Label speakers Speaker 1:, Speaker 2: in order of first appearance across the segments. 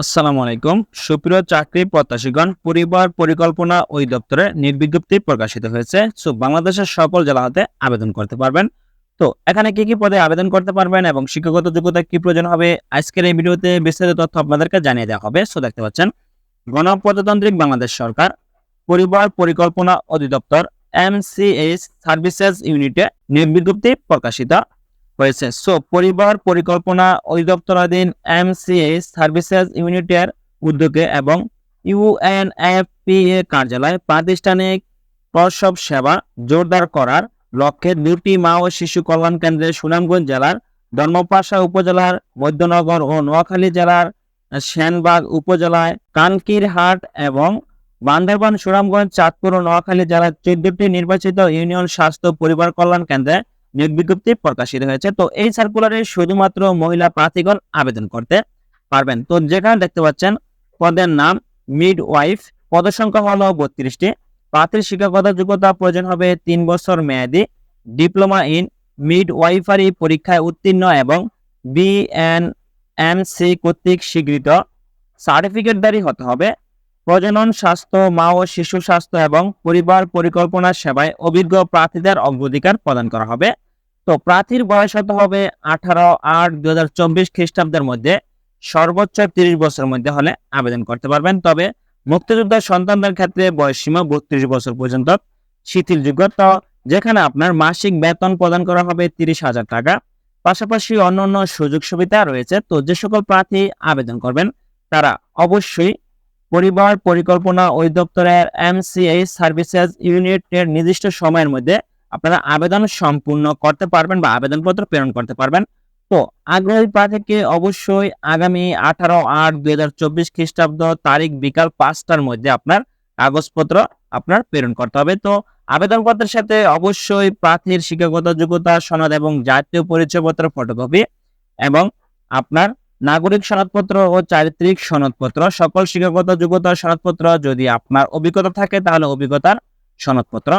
Speaker 1: আসসালামু আলাইকুম। সুপ্রিয় চাকরি প্রত্যাশীগণ, পরিবার পরিকল্পনা অধিদপ্তরে নির্বিজ্ঞপ্তি প্রকাশিত হয়েছে। সো, বাংলাদেশের সকল জেলা হতে আবেদন করতে পারবেন। তো, এখানে কি কি পদে আবেদন করতে পারবেন এবং শিক্ষাগত যোগ্যতা কি প্রয়োজন হবে? আজকের এই ভিডিওতে বিস্তারিত তথ্য আপনাদেরকে জানিয়ে দেওয়া হবে। সো, দেখতে পাচ্ছেন, গণপ্রজাতান্ত্রিক বাংলাদেশ সরকার, পরিবার পরিকল্পনা অধিদপ্তর, এমসিএস সার্ভিসেস ইউনিটে নির্বিজ্ঞপ্তি প্রকাশিত হয়েছে। সো পরিবার পরিকল্পনা অধিদপ্তরাধীন এমসিএস সার্ভিসেস ইউনিটের উদ্যোগে এবং ইউএনএফপিএ কার্যালয় প্রাতিষ্ঠানিক প্রসব সেবা জোরদার করার লক্ষ্যে দুটি মা ও শিশু কল্যাণ কেন্দ্রে সুনামগঞ্জ জেলার ধর্মপাশা উপজেলার মধ্যনগর ও নোয়াখালী জেলার সেনবাগ উপজেলায় কানকিরহাট এবং বান্দরবান সুনামগঞ্জ, চাঁদপুর ও নোয়াখালী জেলার চোদ্দটি নির্বাচিত ইউনিয়ন স্বাস্থ্য পরিবার কল্যাণ কেন্দ্রে নিয়োগ বিজ্ঞপ্তি প্রকাশিত হয়েছে। তো এই সার্কুলারে শুধুমাত্র মহিলা প্রার্থীগণ আবেদন করতে পারবেন। তো যেখানে দেখতে পাচ্ছেন, পদের নাম মিড ওয়াইফ পদসংখ্যা হলো বত্রিশটি। প্রার্থীর শিক্ষাগত যোগ্যতা প্রয়োজন হবে তিন বছর মেয়াদি ডিপ্লোমা ইন মিড ওয়াইফারি পরীক্ষায় উত্তীর্ণ এবং বিএন এমসি কর্তৃক স্বীকৃত। সার্টিফিকেটধারী হতে হবে। প্রজনন স্বাস্থ্য, মা ও শিশু স্বাস্থ্য এবং পরিবার পরিকল্পনা সেবায় অভিজ্ঞ প্রার্থীদের অগ্রাধিকার প্রদান করা হবে। তো প্রার্থীর বয়স হতে হবে? আঠারো আট দুই হাজার চব্বিশ খ্রিস্টাব্দের মধ্যে সর্বোচ্চ তিরিশ বছরের মধ্যে হলে আবেদন করতে পারবেন। তবে মুক্তিযোদ্ধার সন্তানদের ক্ষেত্রে বয়স সীমা বত্রিশ বছর পর্যন্ত শিথিলযোগ্য। তো যেখানে আপনার মাসিক বেতন প্রদান করা হবে তিরিশ হাজার টাকা। পাশাপাশি অন্যান্য সুযোগ সুবিধা রয়েছে। তো যে সকল প্রার্থী আবেদন করবেন, তারা অবশ্যই পরিবার, পরিকল্পনা, অধিদপ্তরের এমসিএস সার্ভিসেস ইউনিটের নির্দিষ্ট সময়ের মধ্যে আপনারা আবেদন সম্পূর্ণ করতে পারবেন বা আবেদনপত্র প্রেরণ করতে পারবেন। তো আগ্রহী প্রার্থীকে অবশ্যই আগামী আঠারো আট দুই হাজার চব্বিশ খ্রিস্টাব্দ তারিখ বিকাল পাঁচটার মধ্যে আপনার কাগজপত্র আপনার প্রেরণ করতে হবে। তো আবেদনপত্রের সাথে অবশ্যই প্রার্থীর শিক্ষাগত যোগ্যতা, সনদ এবং জাতীয় পরিচয়পত্র ফটোকপি এবং আপনার নাগরিক সনদপত্র ও চারিত্রিক সনদপত্র। সকল শিক্ষাগত যোগ্যতার সনদপত্র যদি আপনার অভিজ্ঞতা থাকে, তাহলে অভিজ্ঞতার সনদপত্র।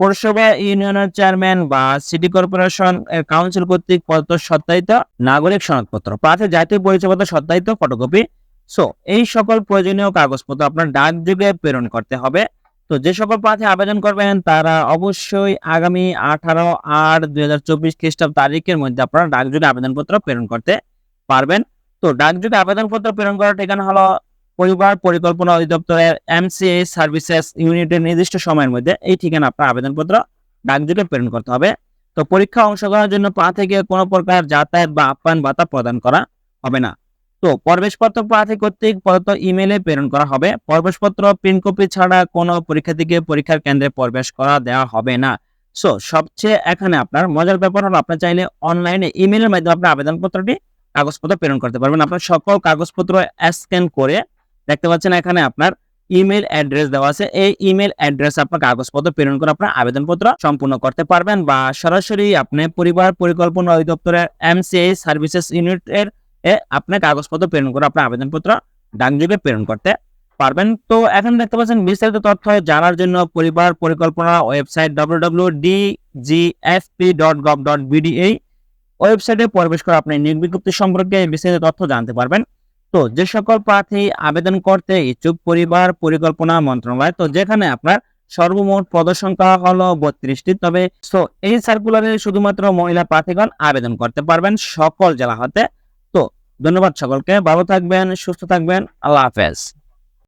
Speaker 1: পৌরসভা ইউনিয়নের চেয়ারম্যান বা সিটি কর্পোরেশন কাউন্সিল কর্তৃক পদত্ব সত্যায়িত নাগরিক সনদপত্র। প্রার্থী জাতীয় পরিচয়পত্র, সত্যায়িত ফটোকপি। সো, এই সকল প্রয়োজনীয় কাগজপত্র আপনার ডাক যুগে প্রেরণ করতে হবে। তো যে সকল প্রার্থী আবেদন করবেন, তারা অবশ্যই আগামী আঠারো আট দুই হাজার চব্বিশ খ্রিস্টাব্দ তারিখের মধ্যে আপনারা ডাকযোগে আবেদনপত্র প্রেরণ করতে পারবেন। তো ডাকযোগে আবেদনপত্র প্রেরণ করার ঠিকানা হলো পরিবার পরিকল্পনা অধিদপ্তরের এমসিএস সার্ভিসেস ইউনিটের নির্দিষ্ট সময়ের মধ্যে এই ঠিকানা আপনার আবেদনপত্র ডাকযোগে প্রেরণ করতে হবে। তো পরীক্ষা অংশগ্রহণের জন্য প্রার্থীকে কোনো প্রকার যাতায়াত বা আপ্যায়ন ভাতা প্রদান করা হবে না। তো প্রবেশপত্র প্রার্থী কর্তৃক প্রদত্ত ইমেলে প্রেরণ করা হবে। প্রবেশপত্র প্রিন্ট কপি ছাড়া কোনো পরীক্ষার্থীকে পরীক্ষার কেন্দ্রে প্রবেশ করা দেওয়া হবে না। সো সবচেয়ে এখানে আপনার মজার ব্যাপার হলো, আপনি চাইলে অনলাইনে ইমেলের মাধ্যমে আপনার আবেদনপত্রটি কাগজপত্র প্রেরণ করতে পারবেন। আপনার সকল কাগজপত্র স্ক্যান করে দেখতে পাচ্ছেন এখানে আপনার ইমেল অ্যাড্রেস দেওয়া আছে। এই ইমেল অ্যাড্রেস আপনার কাগজপত্র প্রেরণ করে আপনার আবেদনপত্র সম্পূর্ণ করতে পারবেন বা সরাসরি আপনি পরিবার, পরিকল্পনা অধিদপ্তরের এমসিআই সার্ভিসেস ইউনিটের আপনার কাগজপত্র প্রেরণ করে আপনার আবেদনপত্র ডাকযোগে প্রেরণ করতে পারবেন। তো এখন দেখতে পাচ্ছেন বিস্তারিত তথ্য জানার জন্য পরিবার, পরিকল্পনা ওয়েবসাইট www.dgfp.gov.bd এই ওয়েবসাইটে প্রবেশ করে আপনি নিয়োগ বিজ্ঞপ্তি সম্পর্কে বিস্তারিত তথ্য জানতে পারবেন। তো যে সকল প্রার্থী আবেদন করতে ইচ্ছুক পরিবার পরিকল্পনা মন্ত্রণালয়, তো যেখানে আপনার সর্বমোট পদসংখ্যা হলো বত্রিশটি, তবে সো এই সার্কুলারে শুধুমাত্র মহিলা প্রার্থীগণ আবেদন করতে পারবেন সকল জেলা হতে। তো ধন্যবাদ সকলকে, ভালো থাকবেন, সুস্থ থাকবেন, আল্লাহ হাফেজ।